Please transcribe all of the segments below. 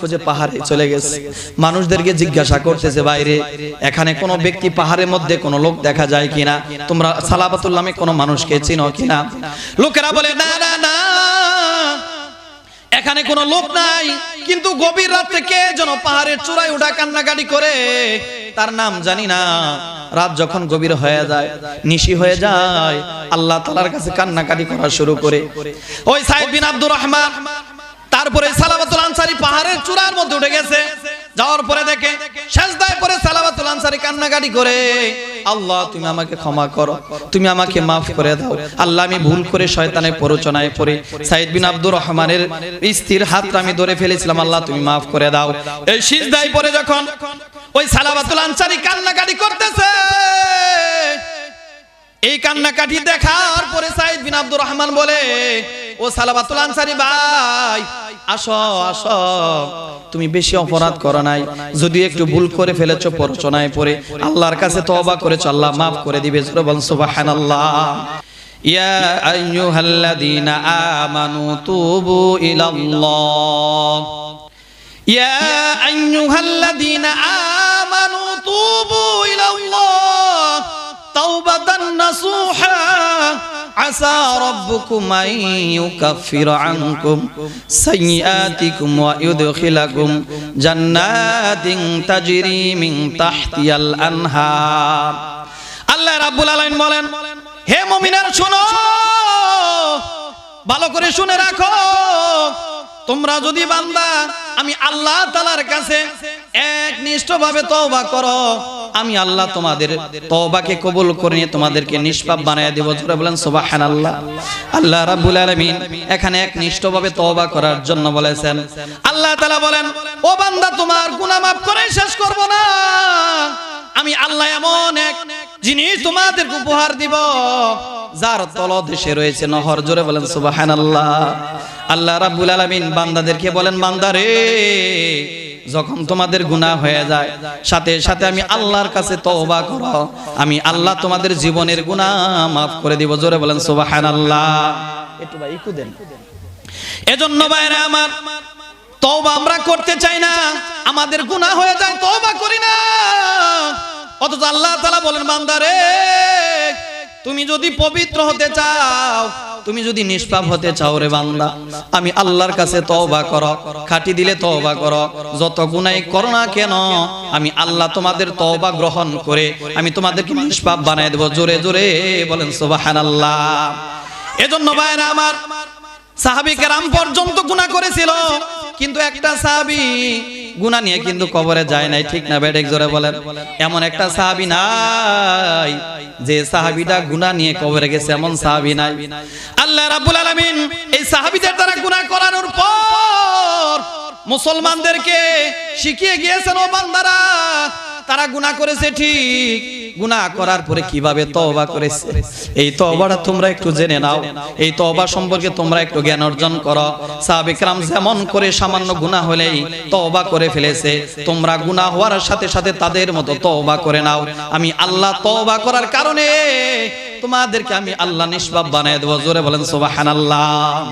খুঁজে পাহাড়ে চলে গেছে। মানুষদেরকে জিজ্ঞাসা বাইরে, এখানে কোনো ব্যক্তি পাহাড়ের মধ্যে কোনো লোক দেখা যায় কিনা? তোমরা কোনো মানুষকে চিনো কিনা? লোকেরা বলে, না না না। এখানে কোনো লোক নাই। কিন্তু গভীর রাত থেকে যেন পাহাড়ের চূড়ায় উঠা কান্নাকাটি করে? তার নাম জানি না। রাত যখন গভীর হয়ে যায়, নিশি হয়ে যায়, আল্লাহ তালার কাছে কান্নাকাটি করা শুরু করে। ওই সাইদ বিন আব্দুর রহমান, তারপরে সালাবাতুল আনসারি পাহাড়ের চূড়ার মধ্যে উঠে গেছে। যাওয়ার পরে দেখে, সেজদায় পরে সালাবাতুল আনসারি কান্নাকাটি করে, আল্লাহ, তুমি আমাকে ক্ষমা করো, তুমি আমাকে মাফ করে দাও। আল্লাহ, আমি ভুল করে শয়তানের প্ররোচনায় পড়ে। সাইদ বিন আব্দুর রহমানের স্ত্রীর হাতটা আমি ধরে ফেলেছিলাম, আল্লাহ, তুমি মাফ করে দাও। এই সিজদায় পরে যখন ওই সালাবাতুল আনসারি কান্নাকাটি করতেছে এই কান্নাকাটি দেখার পরে সাইদ বিন আব্দুর রহমান বলে, ও সালাবাতুল আনসারি ভাই, আসো আসো। তুমি বেশি অপরাধ করো নাই। যদি একটু ভুল করে ফেলেছো, পরচনায় পড়ে আল্লাহর কাছে তওবা করেছ, আল্লাহ মাফ করে দিবে। জোরে বল সুবহানাল্লাহ। ইয়া আইয়ুহাল্লাযীনা আমানু তুবু ইলাল্লাহ। ইয়া আইয়ুহাল্লাযীনা আমানু তুবু ইলাল্লাহ। তাওবাতান নাসুহা। আসা রাব্বুকুম আন ইউকাফিরা আনকুম, সাইয়্যাতিকুম ওয়া ইউদখিলাকুম জান্নাতিন তাজরি মিন তাহতিহাল আনহার। আল্লাহ রাব্বুল আলামিন বলেন, হে মুমিনরা শোনো, ভালো করে শুনে রাখো। তোমরা যদি বান্দা, আমি আল্লাহ তালার কাছে একনিষ্ঠভাবে তওবা করো, আমি আল্লাহ তোমাদের তওবাকে কবুল করে নিয়ে তোমাদেরকে নিষ্পাপ বানায় দেব। জোরে বলেন, সুবহানাল্লাহ। আল্লাহ রাব্বুল আলামিন এখানে একনিষ্ঠভাবে তওবা করার জন্য বলেছেন। আল্লাহ তাআলা বলেন, ও বান্দা, তোমার গুনাহ মাফ করে শেষ করব না। আমি আল্লাহ এমন এক জিনিস তোমাদেরকে উপহার দিব যার তলদেশে রয়েছে নহর জোরে বলেন সুবহানাল্লাহ। আল্লাহ রাব্বুল আলামিন বান্দাদেরকে বলেন বান্দারে যখন তোমাদের গুনাহ হয়ে যায় সাথে সাথে আমি আল্লাহর কাছে তওবা করো আমি আল্লাহ তোমাদের জীবনের গুনাহ মাফ করে দিব জোরে বলেন সুবহানাল্লাহ। একটু ভাই একটু দেন। এজন্য বাইরে আমার তওবা আমরা করতে চাই না আমাদের গুনাহ হয়ে যায় তওবা করি না। অথচ আল্লাহ তাআলা বলেন বান্দারে তুমি যদি পবিত্র হতে চাও, তুমি যদি নিষ্পাপ হতে চাও রে বান্দা, আমি আল্লাহর কাছে তওবা করো, খাটি দিলে তওবা করো, যত গুনাই করো না কেন, আমি আল্লাহ তোমাদের তওবা গ্রহণ করে, আমি তোমাদেরকে নিষ্পাপ বানায় দেব। জোরে জোরে বলেন, সুবহানাল্লাহ। এজন্য ভাইরা আমার সাহাবী কেরাম পর্যন্ত গুনাহ করেছিল, কিন্তু একটা সাহাবী গুনাহ নিয়ে কিন্তু কবরে যায় নাই ঠিক না বেডেক জোরে বলেন। এমন একটা সাহাবি নাই যে সাহাবিটা গুণা নিয়ে কবরে গেছে এমন সাহাবি নাই। আল্লাহ রাব্বুল আলামিন এই সাহাবিদের দ্বারা গুনা করানোর পর মুসলমানদেরকে শিখিয়ে গিয়েছেন ও বান্দারা তারা গুনাহ করেছে ঠিক। গুনাহ করার পরে কীভাবে তবা করেছে? এই তওবাটা তোমরা একটু জেনে নাও। এই তওবা সম্পর্কে তোমরা একটু জ্ঞান অর্জন করো। সাহাবে যেমন করে সামান্য গুনাহ হলেই তবা করে ফেলেছে, তোমরা গুনাহ হওয়ার সাথে সাথে তাদের মতো তবা করে নাও। আমি আল্লাহ তবা করার কারণে তোমাদেরকে আমি আল্লাহ নিষ্পাপ বানিয়ে দেব। জোরে বলেন, সুবহানাল্লাহ।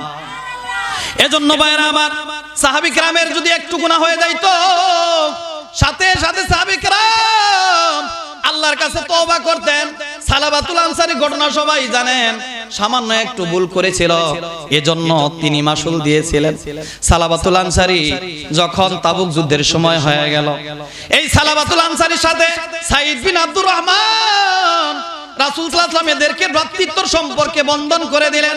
এজন্য ভাইরা আমার সাহাবী کرامের যদি একটু গুনাহ হয়ে যাইতো সাথে সাথে সাবিকরাম আল্লাহর কাছে তোবা করতেন। সালাবাতুল আনসারি ঘটনা সবাই জানেন। সামান্য একটু ভুল করেছিল। এজন্য তিনি মাসুল দিয়েছিলেন। সালাবাতুল আনসারি যখন তাবুক যুদ্ধের সময় হয়ে গেল। এই সালাবাতুল আনসারির সাথে সাইদ বিন আব্দুর রহমান রাসূল সাল্লাল্লাহু আলাইহি এদেরকে ভ্রাতৃত্ব সম্পর্কে বন্ধন করে দিলেন।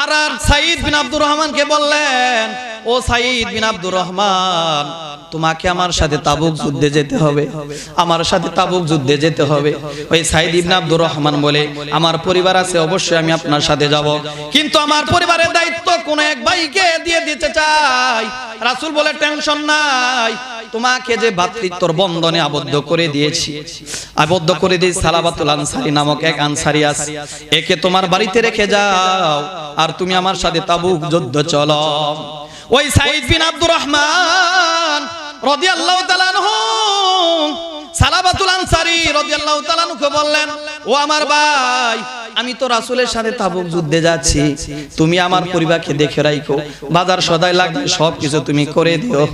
আর আর সাইদ বিন আব্দুর রহমানকে বললেন ও সাইদ বিন আব্দুর রহমান, তোমাকে আমার সাথে তাবুক যুদ্ধে যেতে হবে। আমার সাথে তাবুক যুদ্ধে যেতে হবে। ওই সাইদ ইবনে আব্দুর রহমান বলে, আমার পরিবার আছে, অবশ্যই আমি আপনার সাথে যাব। কিন্তু আমার পরিবারের দায়িত্ব কোন এক ভাইকে দিয়ে দিতে চাই। রাসূল বলে, টেনশন নাই। তোমাকে যে ভাতৃত্বর বন্ধনে আবদ্ধ করে দিয়েছি, আবদ্ধ করে দিয়েছি সালাবাতুল আনসারি নামক এক আনসারি আছে। একে তোমার বাড়িতে রেখে যাও। আর তুমি আমার সাথে তাবুক যুদ্ধ চলো। ওই সাইদ বিন আব্দুর রহমান তাআলা আনহু, সালাবাতুল আনসারী রাদিয়াল্লাহু তাআলা আনহুকে বললেন, ও আমার ভাই, আমি তো রাসূলের সাথে তাবুক যুদ্ধে যাচ্ছি। তুমি আমার পরিবারকে দেখে রাখো বাজার সদাই লাগবে সব কিছু তুমি করে দিও।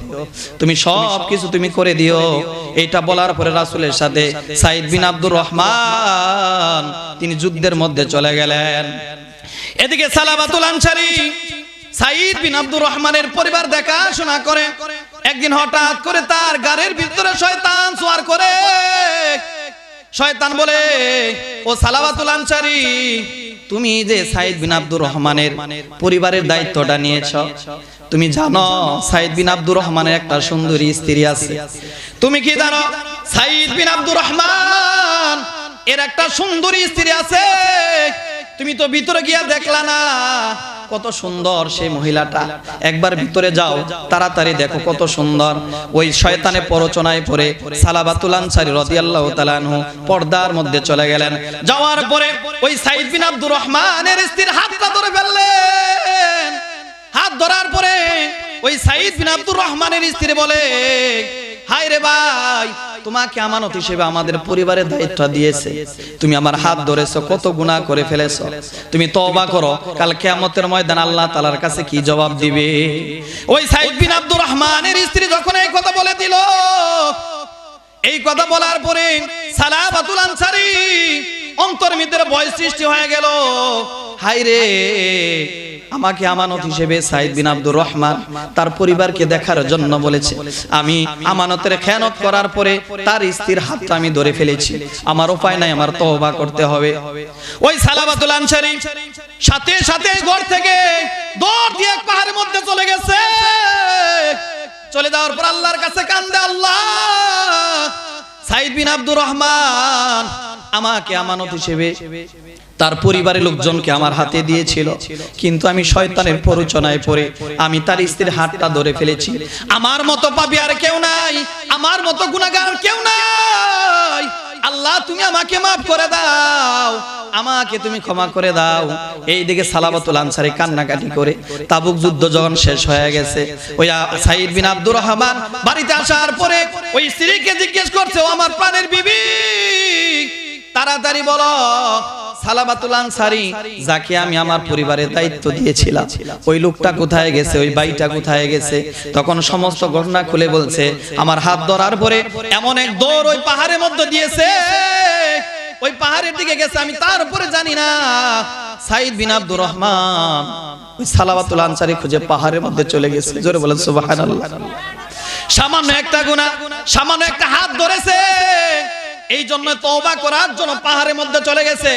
তুমি সব কিছু তুমি করে দিও। এটা বলার পরে রাসুলের সাথে সাইদ বিন আব্দুর রহমান তিনি যুদ্ধের মধ্যে চলে গেলেন। এদিকে সালাবাতুল আনসারী সাইদ বিন আব্দুর রহমানের পরিবার দেখাশোনা করে। একদিন হঠাৎ করে তার গাড়ির ভিতরে শয়তান সোয়ার করে। শয়তান বলে, ও সালাবাতুল আনসারী, তুমি যে সাইদ বিন আব্দুর রহমানের পরিবারের দায়িত্বটা নিয়েছ, তুমি জানো সাইদ বিন আব্দুর রহমানের একটা সুন্দরী স্ত্রী আছে। তুমি কি জানো সাইদ বিন আব্দুর রহমান এর একটা সুন্দরী স্ত্রী আছে? তুমি তো ভিতরে গিয়া দেখলা না কত সুন্দর সেই মহিলাটা। একবার ভিতরে যাও, তাড়াতাড়ি দেখো কত সুন্দর। ওই শয়তানে প্ররোচনায় পড়ে সালাবাতুল আনসারী রাদিয়াল্লাহু তাআলা আনহু পর্দার মধ্যে চলে গেলেন। যাওয়ার পরে ওই সাইদ বিন আব্দুর রহমানের স্ত্রীর হাতটা ধরে ফেললেন। হাত ধরার পরে ওই সাইদ বিন আব্দুর রহমানের স্ত্রী বলে হাই রে ভাই, তোমাকে আমানত হিসেবে আমাদের পরিবারের দায়িত্ব দিয়েছে। তুমি আমার হাত ধরেছো, কত গুনাহ করে ফেলেছো। তুমি তওবা করো, কাল কিয়ামতের ময়দান আল্লাহ তাআলার কাছে কি জবাব দিবে? ওই সাইদ বিন আব্দুর রহমানের স্ত্রী যখন এই কথা বলে দিল, এই কথা বলার পরে সালাবাতুল আনসারী অন্তর ভিতরে ভয় সৃষ্টি হয়ে গেল। হাই রে আমাকে আমানত হিসেবে সাইদ বিন আব্দুর রহমান তার পরিবারকে দেখার জন্য বলেছে। আমি আমানতের খেয়ানত করার পরে তার স্ত্রীর হাতটা আমি ধরে ফেলেছি। আমার উপায় নাই, আমার তওবা করতে হবে। ওই সালাবাতুল আনসারী সাথে সাথে ঘর থেকে দৌড় দিয়ে এক পাহাড়ের মধ্যে চলে গেছে। চলে যাওয়ার পর আল্লাহর কাছে কান্দে, আল্লাহ, সাইদ বিন আব্দুর রহমান, আমাকে আমানত হিসেবে তার পরিবারের লোকজনকে আমার হাতে দিয়েছিল। কিন্তু আমি শয়তানের প্ররোচনায় পড়ে আমি তার স্ত্রীর হাতটা ধরে ফেলেছি। আমার মতো পাবি আর কেউ নাই। আমার মতো গুনাহগার কেউ নাই। আল্লাহ, তুমি আমাকে মাফ করে দাও। আমাকে তুমি ক্ষমা করে দাও। এই দিকে সালাবাতুল আনসারি কান্নাকাটি করে তাবুক যুদ্ধ যখন শেষ হয়ে গেছে, ওই সাইদ বিন আব্দুর রহমান বাড়িতে আসার পরে ওই স্ত্রীকে জিজ্ঞেস করছে, ও আমার প্রাণের বিবি? তাড়াতাড়ি বলো সালাবাতুল আনসারি, যাকে আমি আমার পরিবারের দায়িত্ব দিয়েছিলাম। ওই লোকটা কোথায় গেছে, ওই বাইটা কোথায় গেছে? তখন সমস্ত ঘটনা খুলে বলছে, আমার হাত ধরার পরে এমন এক ওই পাহাড়ের মধ্যে দিয়েছে। ওই পাহাড়ের দিকে গেছে, আমি জানি না। সাইদ বিন আব্দুর রহমান ওই সালাবাতুল আনসারি খুঁজে পাহাড়ের মধ্যে চলে গেছে। জোরে বলেন, সুবহানাল্লাহ। সামান্য একটা গুণা সামান্য একটা হাত ধরেছে। এই জন্য তওবা করার জন্য পাহাড়ের মধ্যে চলে গেছে।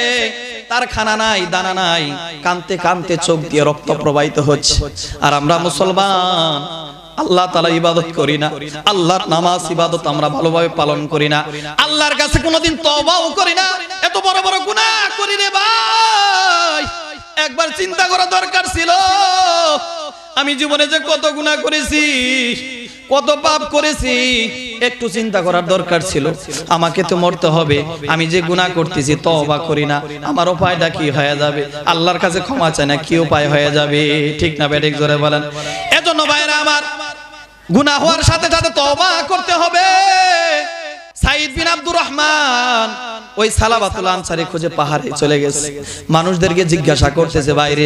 তার খানা নাই, দানা নাই, কানতে কানতে চোখ দিয়ে রক্ত প্রবাহিত হচ্ছে। আর আমরা মুসলমান, আল্লাহ তালা ইবাদত করি না। আল্লাহর নামাজ, ইবাদত আমরা ভালোভাবে পালন করি না। আল্লাহর কাছে কোনোদিন তওবাও করি না। এত বড় বড় গুনাহ করি রে ভাই। একবার চিন্তা করা দরকার ছিল। আমি জীবনে যে কত গুনাহ করেছি কত পাপ করেছি, একটু চিন্তা করার দরকার ছিল। আমাকে তো মরতে হবে, আমি যে গুণা করতেছি তবা করি না। আমার উপায়টা কি হয়ে যাবে? আল্লাহর কাছে ক্ষমা চায় না, কি উপায় হয়ে যাবে? ঠিক না ব্যাটিক জোরে বলেন। এজন্য ভাইরা আমার গুণা হওয়ার সাথে সাথে তবা করতে হবে। সাইদ বিন আব্দুর রহমান ওই সালাবাতুল আনসারি খুঁজে পাহাড়ে চলে গেছে। মানুষদেরকে জিজ্ঞাসা করতেছে বাইরে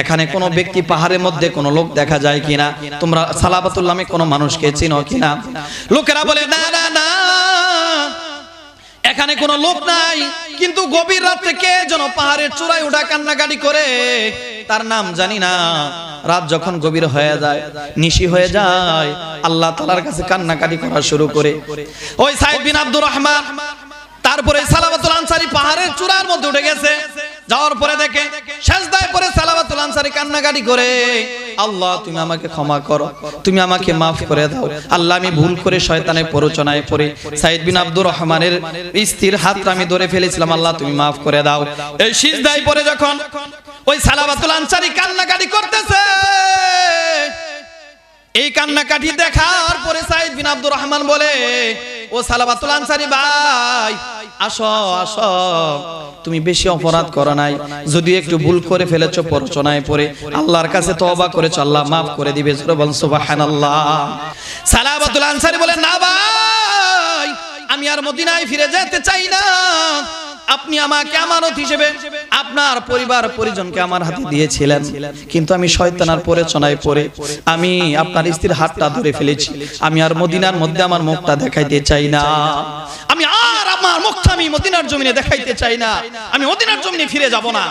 এখানে কোনো ব্যক্তি পাহাড়ের মধ্যে কোনো লোক দেখা যায় কিনা? তোমরা সালাবাতুল নামে কোনো মানুষকে চিনো কিনা? লোকেরা বলে, না না না। এখানে কোনো লোক নাই, কিন্তু গভীর রাতে কে যেন পাহাড়ের চূড়ায় উঠা কান্নাকাটি করে, তার নাম জানি না। রাত যখন গভীর হয়ে যায়, নিশি হয়ে যায়, আল্লাহ তালার কাছে কান্নাকাটি করা শুরু করে। ওই সাইদ বিন আব্দুর রহমান তারপরে সালাবাতুল আনসারি পাহাড়ের চূড়ার মধ্যে উঠে গেছে। যাওয়ার পরে দেখে শেষদায় পরে সালাবাতুল আনসারি কান্নাকাটি করে। আল্লাহ, তুমি আমাকে ক্ষমা করো, তুমি আমাকে মাফ করে দাও। আল্লাহ, আমি ভুল করে শয়তানের প্ররোচনায় পড়ে। সাইদ বিন আব্দুর রহমানের স্ত্রীর হাতটা আমি ধরে ফেলেছিলাম, আল্লাহ, তুমি মাফ করে দাও। এই সিজদায় পরে যখন ওই সালাবাতুল আনসারি কান্নাকাটি করতেছে, এই কান্নাকাটি দেখার পরে সাইদ বিন আব্দুর রহমান বলে ও সালাবাতুল আনসারি ভাই, আসো আসো। তুমি বেশি অপরাধ করো নাই। যদি একটু ভুল করে ফেলেছো পরচনায় পড়ে। আল্লাহর কাছে তওবা করেছ, আল্লাহ maaf করে দিবে। বল সুবহানাল্লাহ। সালাবাতুল আনসারি বলে না ভাই, আমি আর মদিনায় ফিরে যেতে চাই না। আপনি আমাকে আমানত হিসেবে আপনার পরিবার পরিজনকে আমার হাতে দিয়েছিলেন। কিন্তু আমি শয়তানার পরেচনায় পড়ে আমি আপনার স্ত্রীর হাতটা ধরে ফেলেছি। আমি আর মদিনার মধ্যে আমার মুখটা দেখাইতে চাই না। আমি আর আমার মুখটা আমি মদিনার জমিনে দেখাইতে চাই না। আমি মদিনার জমিনে ফিরে যাব না।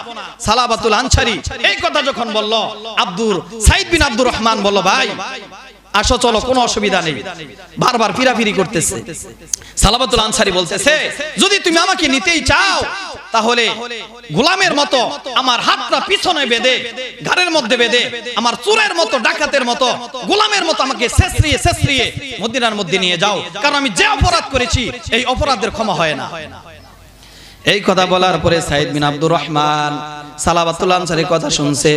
সালাবাতুল আনসারি, এই কথা যখন বলল, আব্দুর সাইদ বিন আব্দুর রহমান বলল, ভাই আসো, চলো, কোনো অসুবিধা নেই। বারবার ফিরাফিরি করতেছে। সালাবাতুল আনসারি বলতেছে, যদি তুমি আমাকে নিতেই চাও, তাহলে গোলামের মতো আমার হাতটা পিছনে বেঁধে, ঘাড়ের মধ্যে বেঁধে, আমার চুরের মতো ডাকাতের মতো গোলামের মতো আমাকে শেষরিয়ে শেষরিয়ে মদিনার মধ্যে নিয়ে যাও। কারণ আমি যে অপরাধ করেছি, এই অপরাধের ক্ষমা হয় না। এই কথা বলার পরে সাইদ বিন আব্দুর রহমান সালাবাতুল আনসারি কথা শুনছে।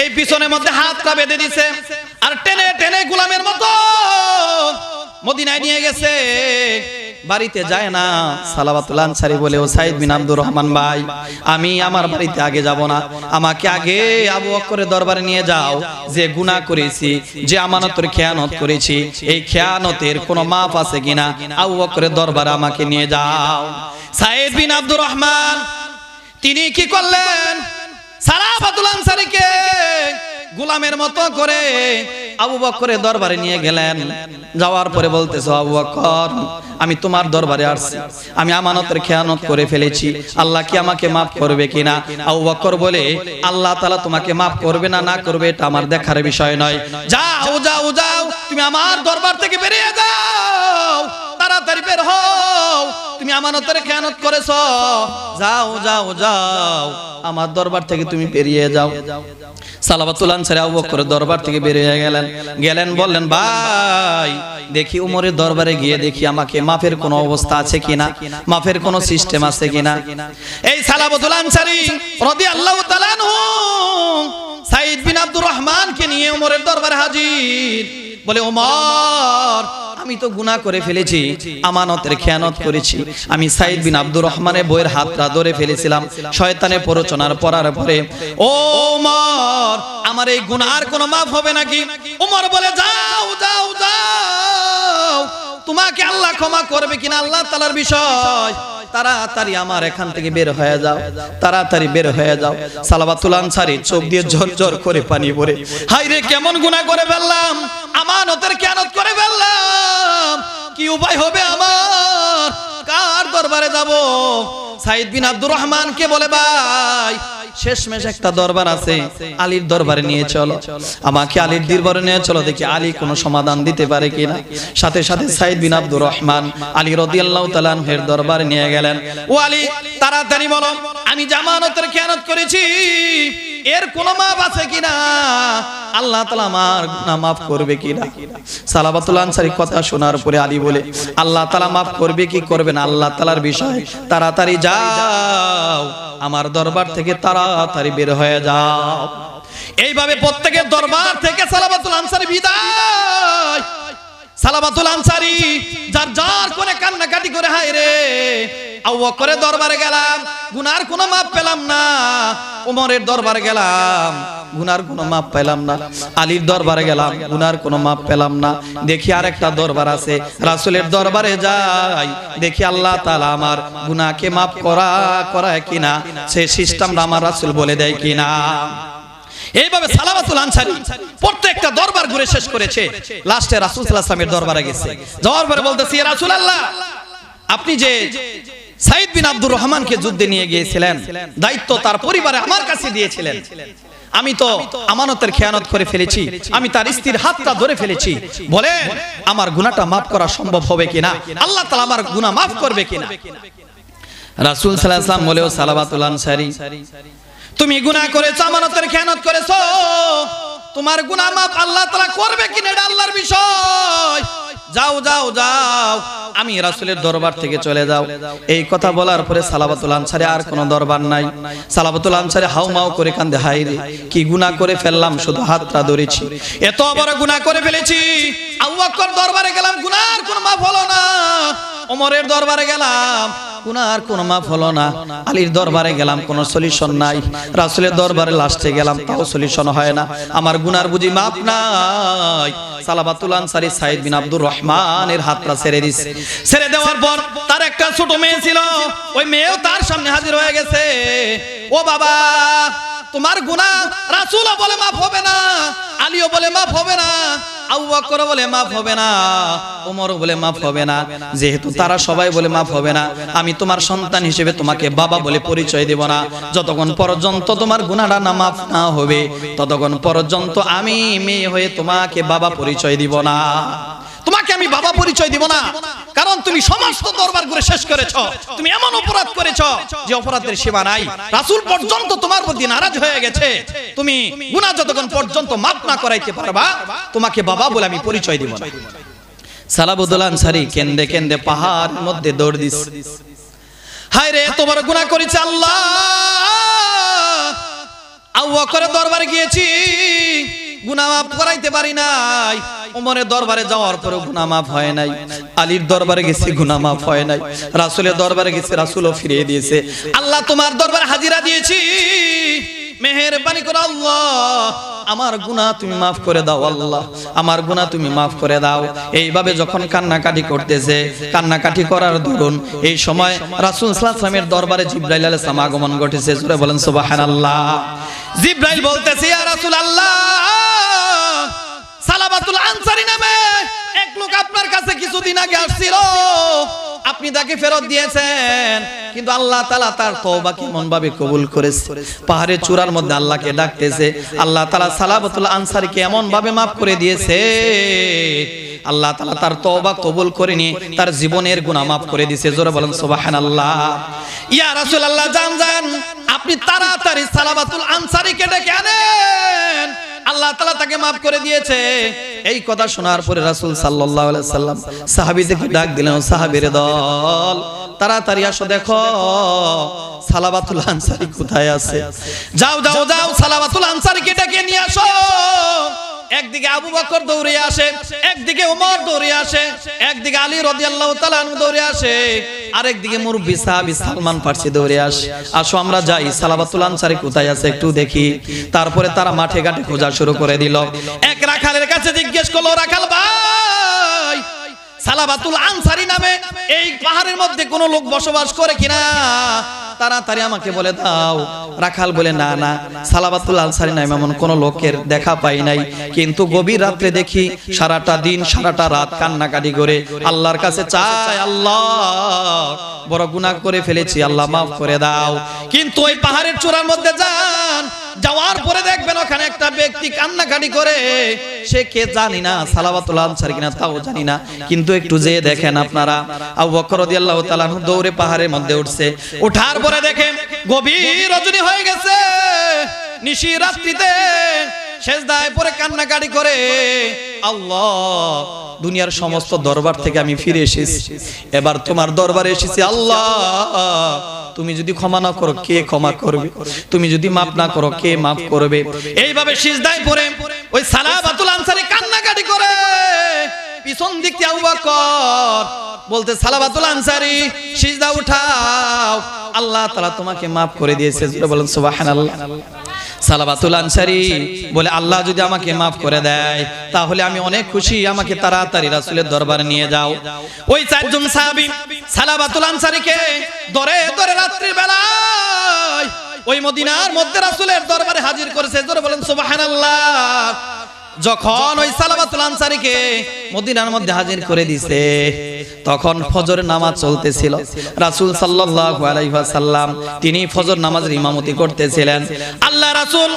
এই পিছনের মধ্যে হাতটা বেঁধে দিছে। আর টেনে টেনে গোলামের মতো মদিনায় নিয়ে গেছে। বাড়িতে যায় না সালাবাতুল আনসারি বলে ও সাইদ বিন আব্দুর রহমান ভাই, আমি আমার বাড়িতে আগে যাব না। আমাকে আগে আবু বকরের দরবারে নিয়ে যাও। যে গুনাহ করেছি, যে আমানতের খেয়ানত করেছি, এই খেয়ানতের কোনো মাপ আছে কিনা? আবু বকরের দরবারে আমাকে নিয়ে যাও। সাইদ বিন আব্দুর রহমান তিনি কি করলেন? সালাবাতুল আনসারিকে গোলামের মতো করে আবু বকরের দরবারে নিয়ে গেলেন। যাওয়ার পরে বলতেছো, আবু বকর আমি তোমার দরবারে আসছি। আমি আমানতের খেয়ানত করে ফেলেছি। আল্লাহ কি আমাকে মাফ করবে কিনা? আবু বকর বলে, আল্লাহ তাআলা তোমাকে মাফ করবে না না করবে, এটা আমার দেখার বিষয় নয়। যাও যাও যাও, তুমি আমার দরবার থেকে বেরিয়ে যাও। তাড়াতাড়ি বের হও। আমানতের খেয়ানত করেছ? যাও যাও যাও। আমার দরবার থেকে তুমি বেরিয়ে যাও। দরবার থেকে বেরিয়ে গেলেন। গেলেন, বললেন, ভাই, দেখি উমরের দরবারে গিয়ে দেখি আমাকে মাফের কোনো অবস্থা আছে কিনা? মাফের কোনো সিস্টেম আছে কিনা? এই সালাবাতুল আনসারি রাদিয়াল্লাহু তাআলা আনহু সাইদ বিন আব্দুর রহমানকে নিয়ে উমরের দরবারে হাজির। বলে, ওমর, আমি তো গুণা করে ফেলেছি, আমানতের খেয়ানত করেছি। আমি সাইদ বিন আব্দুর রহমানের বইয়ের হাতটা ধরে ফেলেছিলাম, শয়তানের প্ররোচনার পড়ার পরে। ও ওমর, আমার এই গুনার কোনো মাফ হবে নাকি? ওমর বলে, যাও যাও যাও। তোমাকে আল্লাহ ক্ষমা করবে কিনা আল্লাহ তালার বিষয়। তাড়াতাড়ি আমার এখান থেকে বের হয়ে যাও। তাড়াতাড়ি বের হয়ে যাও। সালাবাতুল আনসারি, চোখ দিয়ে ঝরঝর করে পানি পড়ে হাই রে কেমন গুনাহ করে ফেললাম। আমানতের কেয়ানত করে ফেললাম। কি উপায় হবে আমার? কার দরবারে যাব? সাইদ বিন আব্দুর রহমান কে বলে, ভাই, শেষমেশ একটা দরবার আছে। আলীর দরবারে নিয়ে চলো। আমাকে আলীর দরবারে নিয়ে চলো। দেখি আলী কোনো সমাধান দিতে পারে কিনা? সাথে সাথে সাইদ বিন আব্দুর রহমান আলী রাদিয়াল্লাহু তাআলা এর দরবারে নিয়ে গেলেন। ও আলী, তাড়াতাড়ি বলো, আমি জামানতের খেয়ানত করেছি। এর কোনো মাপ আছে কিনা? আল্লাহ তাআলা আমার গুনাহ মাফ করবে কিনা সালাবাতুল আনসারী কথা শোনার পরে আলী বলে, আল্লাহ তাআলা মাফ করবে কি করবে না? আল্লাহ তাআলার বিষয়, তাড়াতাড়ি যাও, আমার দরবার থেকে তাড়াতাড়ি বের হয়ে যাও। এইভাবে প্রত্যেকের দরবার থেকে সালাবাতুল আনসারি বিদায়। সালাবাতুল আনসারি, যার যার কোনে কান্নাকাটি করে, হায় রে বকরের দরবারে গেলাম, গুনার কোনো মাপ পেলাম না। ওমরের দরবারে গেলাম, গুনার কোনো মাপ পেলাম না। আলীর দরবারে গেলাম, গুনার কোনো মাপ পেলাম না। দেখি আর একটা দরবার আছে, রাসূলের দরবারে যাই। দেখি আল্লাহ তাআলা আমার গুনাহকে মাপ করা, করায় কিনা সেই সিস্টেমটা আমার রাসূল বলে দেয় কিনা। এইভাবে সালামাতুল আনসারি প্রত্যেকটা দরবার ঘুরে শেষ করেছে। লাস্টে রাসূল ওয়াসাল্লামের দরবারে গেছে। যাওয়ার পরে বলতেছি, ইয়া রাসূলুল্লাহ, আপনি যে সাইদ বিন আব্দুর রহমানকে যুদ্ধে নিয়ে গিয়েছিলেন। দায়িত্ব তার পরিবারে আমার কাছে দিয়েছিলেন। আমি তো আমানতের খেয়ানত করে ফেলেছি। আমি তার স্ত্রীর হাতটা ধরে ফেলেছি। বলে আমার গুনাহটা মাফ করা সম্ভব হবে কিনা? আল্লাহ তালা আমার গুনাহ মাফ করবে কিনা? রাসূল ওয়াসাল্লাম বলেও সালাবাতুল আনসারি, তুমি গুনাহ করেছ, আমানতের খেয়ানত করেছ। তোমার গুনাহ মাফ আল্লাহ তাআলা করবে কিনা? এটা আল্লাহর বিষয়। যাও যাও যাও। আমি রাসুলের দরবার থেকে চলে যাও। এই কথা বলার পরে সালাবাতুল আনসারে আর কোনো দরবার নাই। সালাবাতুল আনসারে হাউমাউ করে কান্দে হাই রে, কি গুনাহ করে ফেললাম, শুধু হাতটা ধরেছি। এত বড় গুনাহ করে ফেলেছি। আবু বকর দরবারে গেলাম, গুনার কোনো মাফ হলো না। ওমরের দরবারে গেলাম। গুনার কোনো মাফ হলো না। আলীর দরবারে গেলাম, কোনো সলিউশন নাই। রাসুলের দরবারে লাস্টে গেলাম, তাও সলিউশন হয় না। আমার গুনার বুঝি মাপ নাই। সালাবাতুল আনসারি সাইদ বিন আব্দুর রহমানের হাতটা ছেড়ে দিছে। ছেড়ে দেওয়ার পর তার একটা ছোট মেয়ে ছিল। ওই মেয়েও তার সামনে হাজির হয়ে গেছে। ও বাবা তোমার গুনাহ রাসূলও বলে মাফ হবে না, আলীও বলে মাফ হবে না বলে মাফ হবে না। যেহেতু তারা সবাই বলে মাফ হবে না, আমি তোমার সন্তান হিসেবে তোমাকে বাবা বলে পরিচয় দেব না। যতক্ষণ পর্যন্ত তোমার গুনাহটা না মাফ না হবে, ততক্ষণ পর্যন্ত আমি মেয়ে হয়ে তোমাকে বাবা পরিচয় দিব না। তোমাকে আমি বাবা পরিচয় দিব না। কারণ তুমি সমস্ত দরবার করে শেষ করেছ। তুমি এমন অপরাধ করেছ যে অপরাধের সীমা নাই। রাসূল পর্যন্ত তোমার প্রতি নারাজ হয়ে গেছে। তুমি গুনাহ যতক্ষণ পর্যন্ত মাফ না করাইতে পারবা, তোমাকে বাবা বলে আমি পরিচয় দিব না। কেন্দে কেন্দে পাহাড়ের মধ্যে দৌড় হায় রে গুনাহ করেছে আল্লাহ। আউ করে দরবারে গিয়েছি। মাফ করাইতে পারি নাই। দরবারে নাই। আলীর দরবারে নাই। রাসুলের দরবারে ফিরিয়ে দিয়েছে। আল্লাহ তোমার দরবারে হাজিরা দিয়েছি। মেহেরবানি করে আল্লাহ। আমার গুনাহ তুমি মাফ করে দাও, আল্লাহ। আমার গুনাহ তুমি মাফ করে দাও। এইভাবে যখন কান্নাকাটি করতেছে, কান্নাকাটি করার দরুন এই সময় রাসূল ওয়াসাল্লামের দরবারে জিবরাইল আলাইহিস সালাম আগমন ঘটেছে। জোরে বলেন, সুবহানাল্লাহ। জিবরাইল বলতেছে, ইয়া রাসূলুল্লাহ, সালাবাতুল আনসারী নামে এক লোক আপনার কাছে কিছুদিন আগে আসছিল। আপনি তাকে ফেরত দিয়েছেন। কিন্তু আল্লাহ তালা তার তওবা কেমন ভাবে কবুল করেছে? পাহাড়ের চূড়ার মধ্যে আল্লাহকে ডাকতেছে। আল্লাহ তালা সালাবাতুল আনসারীকে এমন ভাবে মাফ করে দিয়েছে। আল্লাহ তালা তার তওবা কবুল করে নিয়ে তার জীবনের গুনাহ মাফ করে দিয়েছে। জোরে বলেন, সুবহানাল্লাহ। ইয়া রাসূলুল্লাহ জান জান আপনি তাড়াতাড়ি সালাবাতুল আনসারীকে ডেকে আনেন। আল্লাহ তালা তাকে মাফ করে দিয়েছে। এই কথা শোনার পরে রাসুল সাল্লাহ সাল্লাম সাহাবীদেরকে ডাক দিলেন সাহাবির দল, তাড়াতাড়ি আসো, দেখো, সালাবাতুল আনসারি কোথায় আছে? যাও যাও যাও, সালাবাতুল আনসারিকে ডেকে নিয়ে আসো। একদিকে আবু বকর দৌড়ে আসে, একদিকে ওমর দৌড়ে আসে, একদিকে আলী রাদিয়াল্লাহু আনহু দৌড়ে আসে, আরেকদিকে মুরব্বি সাহাবী সালমান ফারসি দৌড়ে আসে। আসো, আমরা যাই সালাবাতুল আনসারী কোথায় আছে একটু দেখি। তারপরে তারা মাঠে ঘাটে খোঁজা শুরু করে দিল। এক রাখালের কাছে জিজ্ঞেস করল, রাখাল ভাই সালাবাতুল আনসারি নামে এই পাহাড়ের মধ্যে কোনো লোক বসবাস করে কিনা? তাড়াতাড়ি আমাকে বলে দাও। রাখাল বলে, না না সালাবাতুল আনসারী নামে এমন কোন লোকের দেখা পাই নাই। কিন্তু গভীর রাত্রে দেখি সারাটা দিন, সারাটা রাত কান্নাকাটি করে আল্লাহর কাছে চায়, আল্লাহ বড় গুনাহ করে ফেলেছি, আল্লাহ মাফ করে দাও। কিন্তু ওই পাহাড়ের চূড়ার মধ্যে যান, যাওয়ার পরে দেখবেন ওখানে একটা ব্যক্তি কান্নাকাটি করে, সে কে জানি না সালাবাতুল আনসার কিনা, তাও জানি না। কিন্তু একটু যে দেখেন আপনারা, আবু বকর রাদিয়াল্লাহু তাআলা দৌড়ে পাহাড়ের মধ্যে উঠছে। ওঠার পরে দেখেন গভীর রজনী হয়ে গেছে, নিশি রাত্রিতে শেষদায় পরে কান্নাকাটি করে। আল্লাহ, দুনিয়ার সমস্ত দরবার থেকে আমি ফিরে এসেছি। এবার তোমার দরবারে এসেছি, আল্লাহ, তুমি যদি ক্ষমা না করো, কে ক্ষমা করবে? তুমি যদি মাফ না করো, কে মাফ করবে? এইভাবে সিজদায় পড়ে ওই সালাবাতুল আনসারী কান্নাকাটি করে। পিছন দিক দিয়ে আবু বকর বলতে, সালাবাতুল আনসারী, সিজদা উঠাও। আল্লাহ তাআলা তোমাকে মাফ করে দিয়েছে। বলেন, সুবহানাল্লাহ। সালাবাতুল আনসারি। বলে, আল্লাহ যদি আমাকে মাফ করে দেয়, তাহলে আমি অনেক খুশি। আমাকে তাড়াতাড়ি রাসুলের দরবারে নিয়ে যাও। ওই চারজন সাহাবি সালাবাতুল আনসারিকে দরে দরে রাত্রি বেলায় ওই মদিনার মধ্যে রাসুলের দরবারে হাজির করেছে। জোরে বলেন, সুবহানাল্লাহ। যখন ওই সালাবাতুল আনসারীকে মদিনার মধ্যে হাজির করে দিছে তখন ফজর নামাজ চলতেছিল। রাসূল সাল্লাল্লাহু আলাইহি ওয়াসাল্লাম তিনি ফজর নামাজের ইমামতি করতেছিলেন। আল্লাহ রাসূল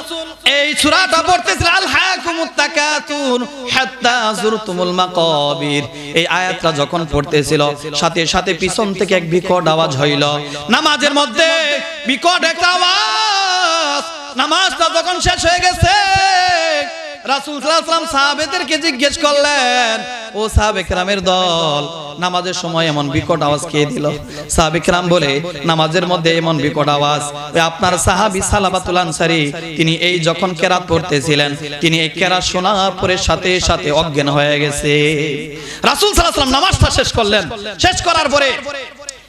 এই সূরাটা পড়তেছিলেন আল হাকুমুত তাকাতুন হাত্তা যুরতুমুল মাকাবির। এই আয়াতটা যখন পড়তেছিল সাথে সাথে পিছন থেকে এক বিকট আওয়াজ হইল। নামাজের মধ্যে বিকট একটা আওয়াজ। নামাজটা যখন শেষ হয়ে গেছে রাসূল ওয়াসাল্লাম সাহাবেদেরকে জিজ্ঞেস করলেন, ও সাহাবে কেরামের দল, নামাজের সময় এমন বিকট আওয়াজ কে দিল? বলে, নামাজের মধ্যে এমন বিকট আওয়াজ। আপনার সালাবাতুল তিনি এই যখন কেরাত পড়তেছিলেন, তিনি এই কেরাত শোনার পরে সাথে সাথে অজ্ঞান হয়ে গেছে। রাসূল আলাইহি নামাজটা শেষ করলেন। শেষ করার পরে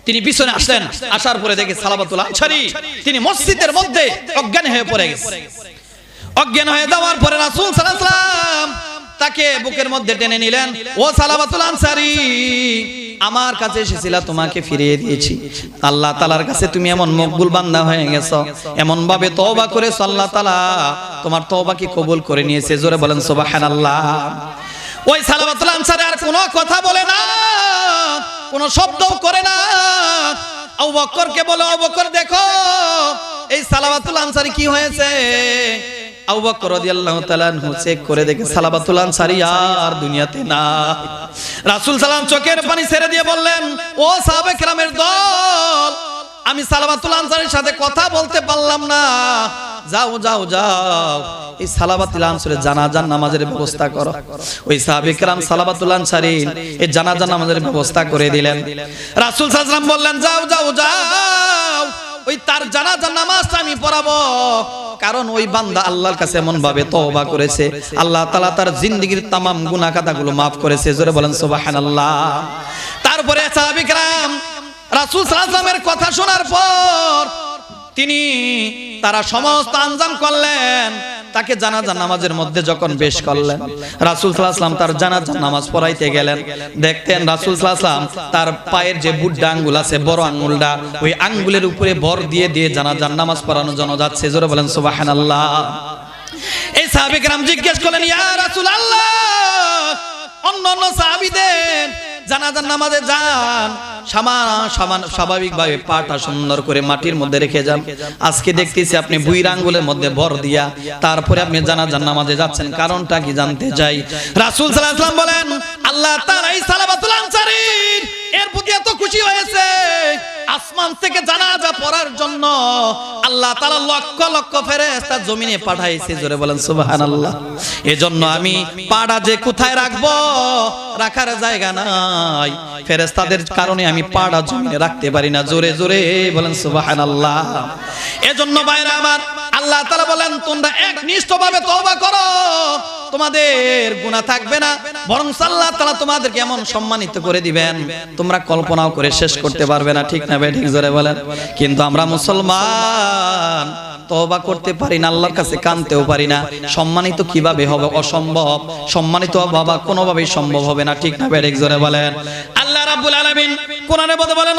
তিনি পিছনে আসলেন। আসার পরে দেখে সালাবাতুল আনসারি, তিনি মসজিদের মধ্যে অজ্ঞান হয়ে পড়ে গেছে। অজ্ঞান হয়ে যাওয়ার পরে রাসূল ওয়াসাল্লাম তাকে বুকের মধ্যে টেনে নিলেন, ও সালাবাতুল আনসারি, আমার কাছে এসেছিলা, তোমাকে ফিরিয়ে দিয়েছি। আল্লাহ তালার কাছে তুমি এমন মকবুল বান্দা হয়ে গেছো। এমন ভাবে তওবা করেছ, আল্লাহ তালা তোমার তওবাকে কবুল করে নিয়েছে? জোরে বলেন, সুবহানাল্লাহ। ওই সালাবাতুল আনসারি আর কোনো কথা বলে না, কোনো শব্দও করে না। আবু বকরকে বলে, আবু বকর দেখো, এই সালাবাতুল আনসারি কি হয়েছে? আবু রাদিয়াল্লাহু তাআলা আনহু চেক করে দেখে সালাবাতুল আনসারি, আর দুনিয়াতে না। রাসূল সাল্লাম চোখের পানি ছেড়ে দিয়ে বললেন, ও সাহাবে কেরামের দল, আমি সালাবাতুল আনসারির সাথে কথা বলতে পারলাম না। যাও যাও যাও। এই সালাবাতুল আনসারের জানাজার নামাজের ব্যবস্থা করো। ওই সাহাবে সালাবাতুল এই জানাজার নামাজের ব্যবস্থা করে দিলেন। রাসূল সাল্লাল্লাহু বললেন, যাও যাও যাও। ওই তার জানাজার নামাজটা আমি পড়াবো কারণ ওই বান্দা আল্লাহর কাছে এমন ভাবে তওবা করেছে আল্লাহ তাআলা তার জিন্দেগীর তামাম গুনাহ খাতাগুলো maaf করেছে জোরে বলেন সুবহানাল্লাহ তারপরে সাহাবী کرام রাসূল সাল্লাল্লাহু আলাইহি ওয়াসাল্লামের কথা শোনার পর তিনি তারা সমস্ত আঞ্জাম করলেন তাকে জানাজা নামাজের মধ্যে যখন বেশ করলেন, রাসুল সাল্লাহাম তার জানাজা নামাজ পড়াইতে গেলেন। দেখতেন রাসুল সাল্লাহাম তার পায়ের যে বুড্ডা আঙ্গুল আছে, বড় আঙ্গুলটা, ওই আঙ্গুলের উপরে বর দিয়ে দিয়ে জানাজার নামাজ পড়ানো জন যাচ্ছে। জোরে বলেন সুবাহান আল্লাহ এই সাহাবিকরাম জিজ্ঞেস করলেন, ইয়া রাসুল আল্লাহ অন্য অন্য সাহাবিদের জানাজার নামাজে যান। স্বাভাবিকভাবে পাটা সুন্দর করে মাটির মধ্যে রেখে যান। আজকে দেখতেছি আপনি বুইর আঙ্গুলের মধ্যে ভর দিয়া তারপরে আপনি জানাজার নামাজে যাচ্ছেন। কারণটা কি জানতে চাই? রাসূল ওয়াসাল্লাম বলেন, আল্লাহ তাআলাই সালাবাতুল আনসারীর এর প্রতি এত খুশি হয়েছে। আসমান থেকে জানাজা পড়ার জন্য আল্লাহ তারা লক্ষ লক্ষ ফেরে জমিনে পাঠাইছে, জোরে বলেন সুবাহান আল্লাহ এজন্য আমি পাড়া যে কোথায় রাখব, রাখার জায়গা নাই। ফেরেস্তাদের কারণে আমি পাড়া জমিনে রাখতে পারি না, জোরে জোরে বলেন সুবাহান আল্লাহ এজন্য বাইরে আমার আল্লাহ তাআলা বলেন, তোমরা এক একনিষ্ঠভাবে তওবা করো। তোমাদের গুনাহ থাকবে না। বরং আল্লাহ তাআলা তোমাদেরকে এমন সম্মানিত করে দিবেন। তোমরা কল্পনাও করে শেষ করতে পারবে না। ঠিক না ঠিক জোরে বলেন। কিন্তু আমরা মুসলমান, তওবা করতে পারি না, আল্লাহর কাছে কানতেও পারি না। সম্মানিত কীভাবে হবে? অসম্ভব। সম্মানিত বাবা কোনোভাবেই সম্ভব হবে না। ঠিক না ঠিক জোরে বলেন। রাব্বুল আলামিন কোরআনে বলে বলেন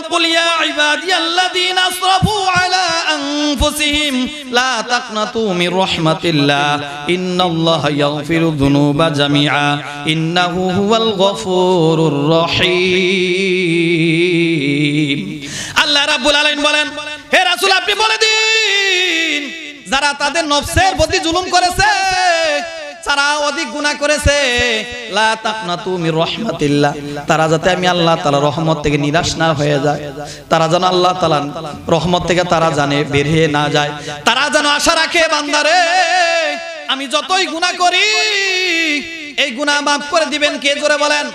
ইবাদিয়াল্লাযীনা আসরাফু আলা আনফুসিহিম, লা তাকনাতু মির রাহমাতিল্লাহ, ইন্নাল্লাহা ইয়াগফিরু যুনুবা জামিআ, ইন্নাহু হুয়াল গফুরুর আল্লাহ রাব্বুল আলামিন বলেন, হে রাসূল, আপনি বলে দিন, যারা তাদের নফসের প্রতি জুলুম করেছে যারা অধিক গুণা করেছে। তারা যাতে আমি আল্লাহ তালা রহমত থেকে নিরাশ না হয়ে যায়। তারা যেন আল্লাহ তালান রহমত থেকে তারা জানে বেরিয়ে না যায়। তারা যেন আশা রাখে, বান্দারে, আমি যতই গুণা করি, এই গুণা মাফ করে দিবেন কে? জোরে বলেন।